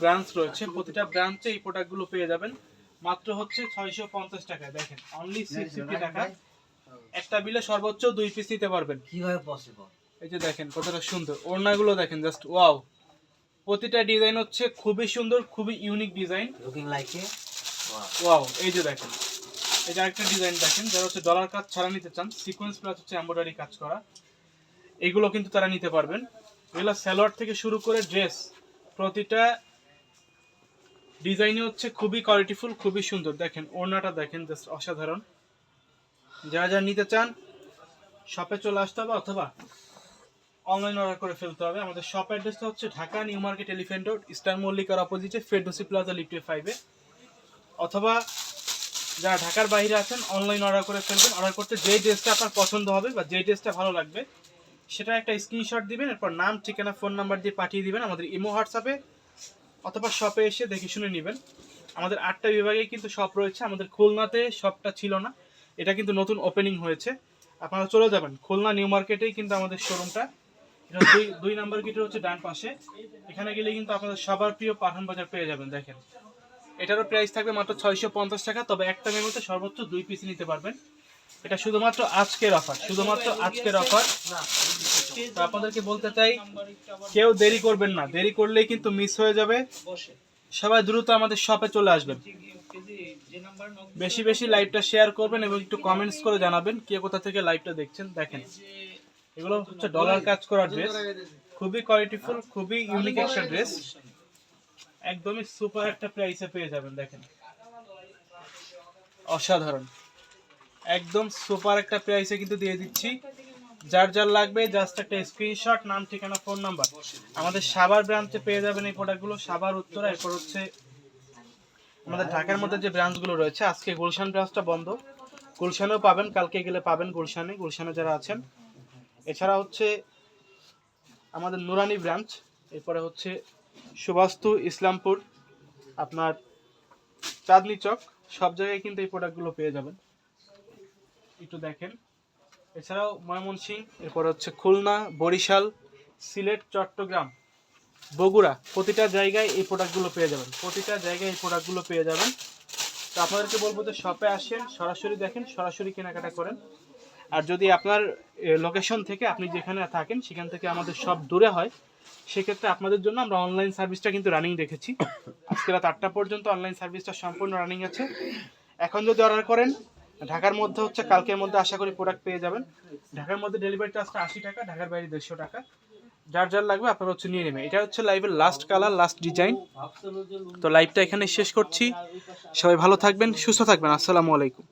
Branch রয়েছে প্রতিটা ব্রাঞ্চে এই প্রোডাক্টগুলো পেয়ে যাবেন। মাত্র হচ্ছে ছয়শো পঞ্চাশ টাকায় দেখেন অনলি সিক্স ফিফটি টাকা। একটা বিলে সর্বোচ্চ দুই পিস নিতে পারবেন। কীভাবে পসিবল এই যে দেখেন কতটা সুন্দর। ওড়নাগুলো দেখেন জাস্ট ওয়াও প্রতিটা ডিজাইন হচ্ছে খুবই সুন্দর খুবই unique design looking like a wow এই যে দেখেন এই যে আরেকটা ডিজাইন দেখেন যারা হচ্ছে ডলার কাজ ছাড়া নিতে চান সিকোয়েন্স প্লাস হচ্ছে এমব্রয়ডারি কাজ করা এগুলো কিন্তু তারা নিতে পারবেন। এগুলো সালোয়ার থেকে শুরু করে ড্রেস প্রতিটা ডিজাইনই হচ্ছে খুবই কোয়ালিটিফুল খুবই সুন্দর। দেখেন, ওড়নাটা দেখেন জাস্ট অসাধারণ। যারা যারা নিতে চান শপে চলে আসতে হবে অথবা অনলাইন অর্ডার করে ফেলতে হবে। আমাদের শপ অ্যাড্রেসটা হচ্ছে Dhaka new market elephant road star মল্লিকার অপোজিটে ফেরদোসি প্লাজা, লিফটে ফাইভে অথবা যারা ঢাকার বাইরে আছেন অনলাইন অর্ডার করে ফেলবেন। অর্ডার করতে যে ড্রেসটা আপনার পছন্দ হবে বা যে ড্রেসটা ভালো লাগবে সেটা একটা স্ক্রিনশট দিবেন, এরপর নাম, ঠিকানা ফোন নাম্বার দিয়ে পাঠিয়ে দিবেন। আমাদের ইমো হোয়াটসঅ্যাপে অথবা শপে এসে দেখে শুনে নেবেন। আমাদের আটটা বিভাগে কিন্তু শপ রয়েছে, আমাদের খুলনাতে শপটা ছিল না। এটা কিন্তু নতুন ওপেনিং হয়েছে। আপনারা চলে যাবেন, খুলনা নিউ মার্কেটেই কিন্তু আমাদের শোরুমটা এটা দুই দুই নাম্বার গেটের হচ্ছে ডান পাশে। এখানে গেলে কিন্তু আপনাদের সবার প্রিয় পাঠান বাজার পেয়ে যাবেন, দেখেন। এটারও প্রাইস থাকবে মাত্র ছয়শো পঞ্চাশ টাকা, তবে একটা মেমোতে সর্বোচ্চ দুই পিস নিতে পারবেন। এটা শুধুমাত্র আজকের অফার শুধুমাত্র আজকের অফার আপনাদেরকে বলতে চাই, কেউ দেরি করবেন না। দেরি করলেই কিন্তু মিস হয়ে যাবে। সবাই দ্রুত আমাদের শপে চলে আসবেন। বেশি বেশি লাইভটা শেয়ার করবেন এবং একটু কমেন্টস করে জানাবেন কে কোথা থেকে লাইভটা দেখছেন। দেখেন, এগুলো হচ্ছে ডলার কাজ করা ড্রেস খুবই কোয়ালিটিফুল খুবই ইউনিক একটা ড্রেস একদমই সুপার একটা প্রাইসে পেয়ে যাবেন, দেখেন। অসাধারণ। একদম সুপার একটা প্রাইসে কিন্তু দিয়ে দিচ্ছি। যার যার লাগবে জাস্ট একটা স্ক্রিনশট নাম, ঠিকানা ফোন নাম্বার আমাদের সাভার ব্রাঞ্চে পেয়ে যাবেন এই প্রোডাক্টগুলো সাভার, উত্তরা, এরপর হচ্ছে আমাদের ঢাকার মধ্যে যে ব্রাঞ্চগুলো রয়েছে। আজকে গুলশান ব্রাঞ্চটা বন্ধ। গুলশানেও পাবেন, কালকে গেলে পাবেন গুলশানে। গুলশানে যারা আছেন, এছাড়া হচ্ছে আমাদের নুরানি ব্রাঞ্চ এরপরে হচ্ছে সুবাস্তু, ইসলামপুর, আপনার চাঁদনি চক, সব জায়গায় কিন্তু এই প্রোডাক্টগুলো পেয়ে যাবেন। একটু দেখেন। এছাড়াও ময়মনসিংহ, এরপর হচ্ছে খুলনা, বরিশাল, সিলেট, চট্টগ্রাম, বগুড়া, প্রতিটা জায়গায় এই প্রোডাক্টগুলো পেয়ে যাবেন। প্রতিটা জায়গায় এই প্রোডাক্টগুলো পেয়ে যাবেন। তো আপনাদেরকে বলব যে শপে আসেন, সরাসরি দেখেন, সরাসরি কেনাকাটা করেন। আর যদি আপনার লোকেশন থেকে আপনি যেখানে থাকেন, সেখান থেকে আমাদের সব দূরে হয়, সেক্ষেত্রে আপনাদের জন্য আমরা অনলাইন সার্ভিসটা কিন্তু রানিং রেখেছি আজকে রাত আটটা পর্যন্ত অনলাইন সার্ভিসটা সম্পূর্ণ রানিং আছে। এখন যদি অর্ডার করেন ঢাকার মধ্যে হচ্ছে কালকের মধ্যে আশা করি প্রোডাক্ট পেয়ে যাবেন। ঢাকার মধ্যে ডেলিভারি চার্জটা আশি টাকা, ঢাকার বাইরে দেড়শো টাকা। যার যার লাগবে আপনারা হচ্ছে নিয়ে নেবেন। এটা হচ্ছে লাইভের লাস্ট কালার লাস্ট ডিজাইন তো লাইভটা এখানে শেষ করছি। সবাই ভালো থাকবেন, সুস্থ থাকবেন। আসসালামু আলাইকুম।